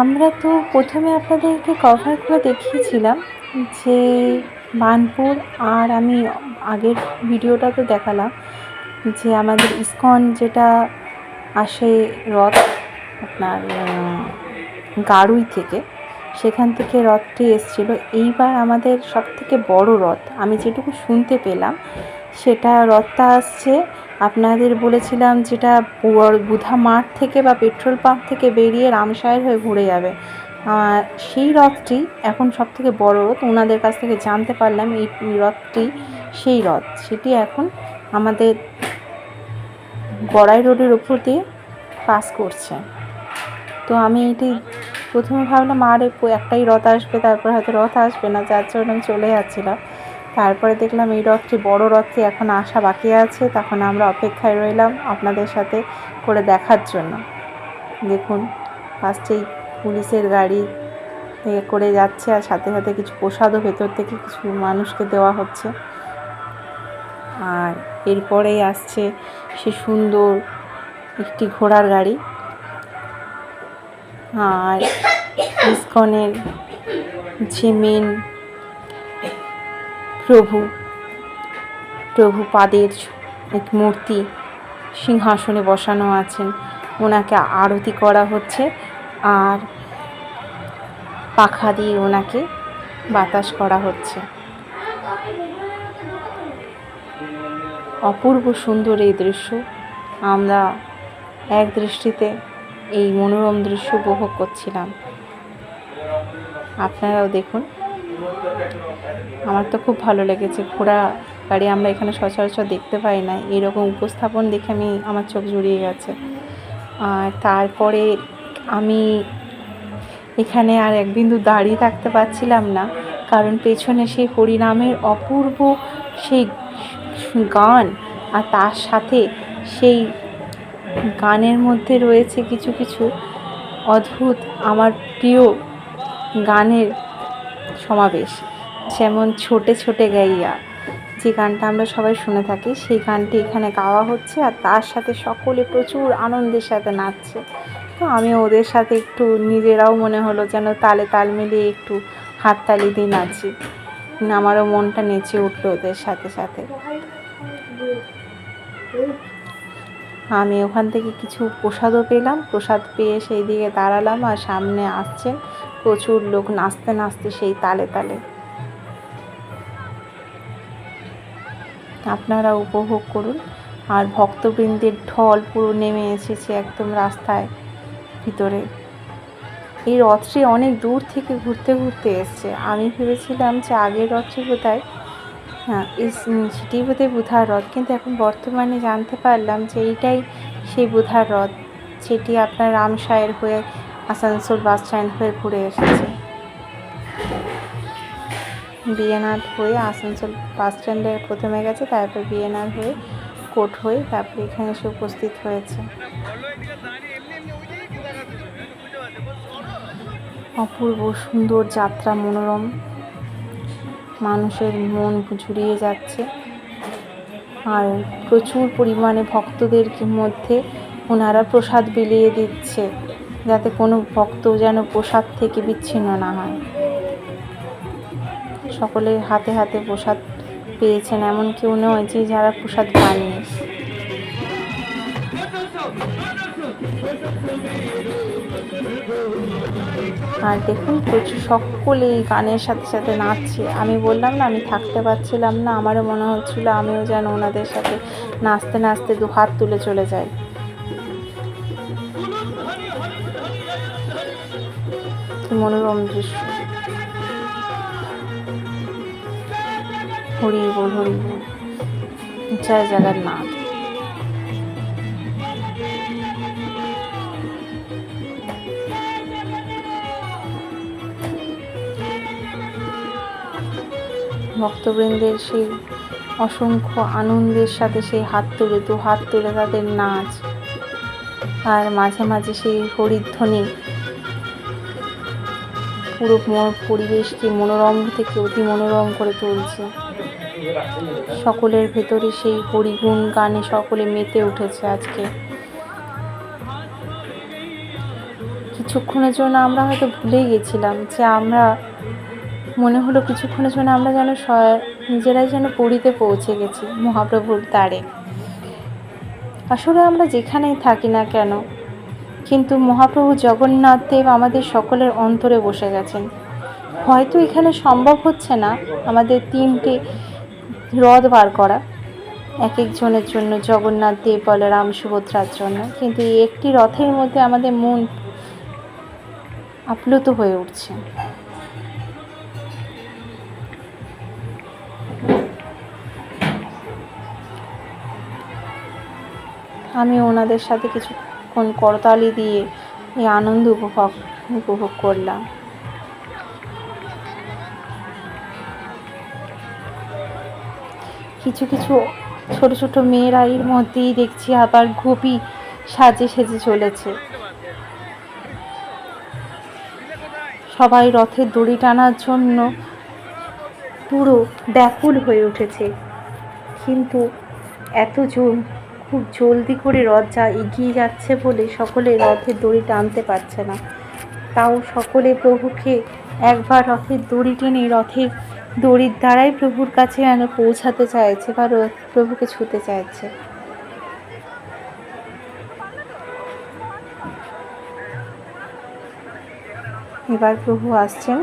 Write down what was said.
আমরা তো প্রথমে আপনাদেরকে কভার করে দেখিয়েছিলাম যে বার্নপুর আর আমি আগের ভিডিওটাতে দেখালাম যে আমাদের ইস্কন যেটা আসে রথ আপনার গাড়ুই থেকে, সেখান থেকে রথটি এসেছিল। এইবার আমাদের সব থেকে বড় রথ, আমি যেটুকু শুনতে পেলাম সেটা রথটা আসছে। আপনাদের বলেছিলাম যেটা বুধা মাঠ থেকে বা পেট্রোল পাম্প থেকে বেরিয়ে রামসায়ের হয়ে ঘুরে যাবে। সেই রথটি এখন সব থেকে বড় রথ, ওনাদের কাছ থেকে জানতে পারলাম এই রথটি সেই রথ। সেটি এখন আমাদের গড়াই রোডের ওপর দিয়ে পাস করছে। তো আমি এটি প্রথমে ভাবলাম, আর, একটাই রথ আসবে, তারপর হয়তো রথ আসবে না, যার জন্য আমি চলে যাচ্ছিলাম। তারপরে দেখলাম এই রথটি, বড় রথটি এখন আসা বাকি আছে, তখন আমরা অপেক্ষায় রইলাম আপনাদের সাথে করে দেখার জন্য। দেখুন, ফার্স্টেই পুলিশের গাড়ি করে যাচ্ছে আর সাথে সাথে কিছু প্রসাদও ভেতর থেকে কিছু মানুষকে দেওয়া হচ্ছে। আর এরপরেই আসছে সে সুন্দর একটি ঘোড়ার গাড়ি। আর ইস্কনের যে মেন প্রভু প্রভু পাদের এক মূর্তি সিংহাসনে বসানো আছেন। ওনাকে আরতি করা হচ্ছে আর পাখা দিয়ে ওনাকে বাতাস করা হচ্ছে। অপূর্ব সুন্দর এই দৃশ্য। আমরা এক দৃষ্টিতে এই মনোরম দৃশ্য উপভোগ করছিলাম। আপনারাও দেখুন। আমার তো খুব ভালো লেগেছে। ঘোড়া গাড়ি আমরা এখানে সচরাচর দেখতে পাই না। এরকম উপস্থাপন দেখে আমি, আমার চোখ জুড়িয়ে গেছে। আর তারপরে আমি এখানে আর এক বিন্দু দাঁড়িয়ে থাকতে পারছিলাম না। কারণ পেছনে সেই হরিনামের অপূর্ব সেই গান আর তার সাথে সেই গানের মধ্যে রয়েছে কিছু কিছু অদ্ভুত আমার প্রিয় গানের সমাবেশ। যেমন ছোটে ছোটে গাইয়া যে গানটা আমরা সবাই শুনে থাকি, সেই গানটি এখানে গাওয়া হচ্ছে আর তার সাথে সকলে প্রচুর আনন্দের সাথে নাচছে। তো আমি ওদের সাথে একটু নিজেরাও মনে হলো যেন তালে তাল মিলিয়ে একটু হাততালি দিয়ে নাচি। আমারও মনটা নেচে উঠল ওদের সাথে সাথে। আমি ওখান থেকে কিছু প্রসাদও পেলাম। প্রসাদ পেয়ে সেই দিকে দাঁড়ালাম আর সামনে আসছে প্রচুর লোক নাচতে নাচতে সেই তালে তালে। আপনারা উপভোগ করুন। আর ভক্তবৃন্দের ঢল পুরো নেমে এসেছে একদম রাস্তায়, ভিতরে। এই রথটি অনেক দূর থেকে ঘুরতে ঘুরতে এসছে। আমি ভেবেছিলাম যে আগের রথটি এই সেটি বোধহয় বুধার রথ। কিন্তু এখন বর্তমানে জানতে পারলাম যে এইটাই সেই বুধার রথ সেটি আপনার রামসায়ের হয়ে আসানসোল বাস স্ট্যান্ড হয়ে ঘুরে এসেছে। বিএনআর হয়ে আসানসোল বাস স্ট্যান্ডে প্রথমে গেছে, তারপর বিএনআর হয়ে কোর্ট হয়ে তারপরে এখানে এসে উপস্থিত হয়েছে। অপূর্ব সুন্দর যাত্রা, মনোরম। মানুষের মন জুড়িয়ে যাচ্ছে আর প্রচুর পরিমাণে ভক্তদের মধ্যে ওনারা প্রসাদ বিলিয়ে দিচ্ছে যাতে কোনো ভক্ত যেন প্রসাদ থেকে বিচ্ছিন্ন না হয় সকলে হাতে হাতে প্রসাদ পেয়েছেন এমন কেউ নয় যে যারা প্রসাদ পাননি আর দেখুন প্রচুর, সকলেই গানের সাথে সাথে নাচছে। আমি বললাম না, আমি থাকতে পারছিলাম না, আমারও মনে হচ্ছিল আমিও যেন ওনাদের সাথে নাচতে নাচতে দু হাত তুলে চলে যাই। মনোরম দৃশ্য। হরি বল হরি বল জয় জগন্নাথ। ভক্তবৃন্দের সেই অসংখ্য আনন্দের সাথে সেই হাত তুলে, দু হাত তুলে তাদের নাচ আর মাঝে মাঝে সেই হরিধ্বনি। পুরো পরিবেশকে মনোরম থেকে অতি মনোরম করে তুলছে। সকলের ভেতরে সেই হরিগুণ গানে সকলে মেতে উঠেছে আজকে। কিছুক্ষণের জন্য আমরা হয়তো ভুলেই গেছিলাম যে আমরা মনে হলো কিছুক্ষণের জন্য আমরা যেন নিজেরাই যেন পুরীতে পৌঁছে গেছি, মহাপ্রভুর দ্বারে। আসলে আমরা যেখানেই থাকি না কেন, কিন্তু মহাপ্রভু জগন্নাথ দেব আমাদের সকলের অন্তরে বসে গেছেন। হয়তো এখানে সম্ভব হচ্ছে না আমাদের তিনটে হ্রদ বার করা, এক একজনের জন্য জগন্নাথ দেব বলরাম সুভদ্রার জন্য, কিন্তু এই একটি রথের মধ্যে আমাদের মন আপ্লুত হয়ে উঠছে। আমি ওনাদের সাথে কিছুক্ষণ করতালি দিয়ে এই আনন্দ উপভোগ উপভোগ করলাম। কিছু কিছু ছোট ছোট মেয়েরা এর মধ্যেই দেখছি আবার গোপী সাজে সেজে চলেছে। সবাই রথের দড়ি টানার জন্য পুরো ব্যাকুল হয়ে উঠেছে। কিন্তু এত জোর খুব জলদি করে রথ যা এগিয়ে যাচ্ছে বলে সকলে রথের দড়ি টানতে পারছে না। তাও সকলে প্রভুকে একবার রথের দড়ি টেনে রথের দড়ির দ্বারাই প্রভুর কাছে যেন পৌঁছাতে চাইছে বা প্রভুকে ছুতে চাইছে। এবার প্রভু আসছেন।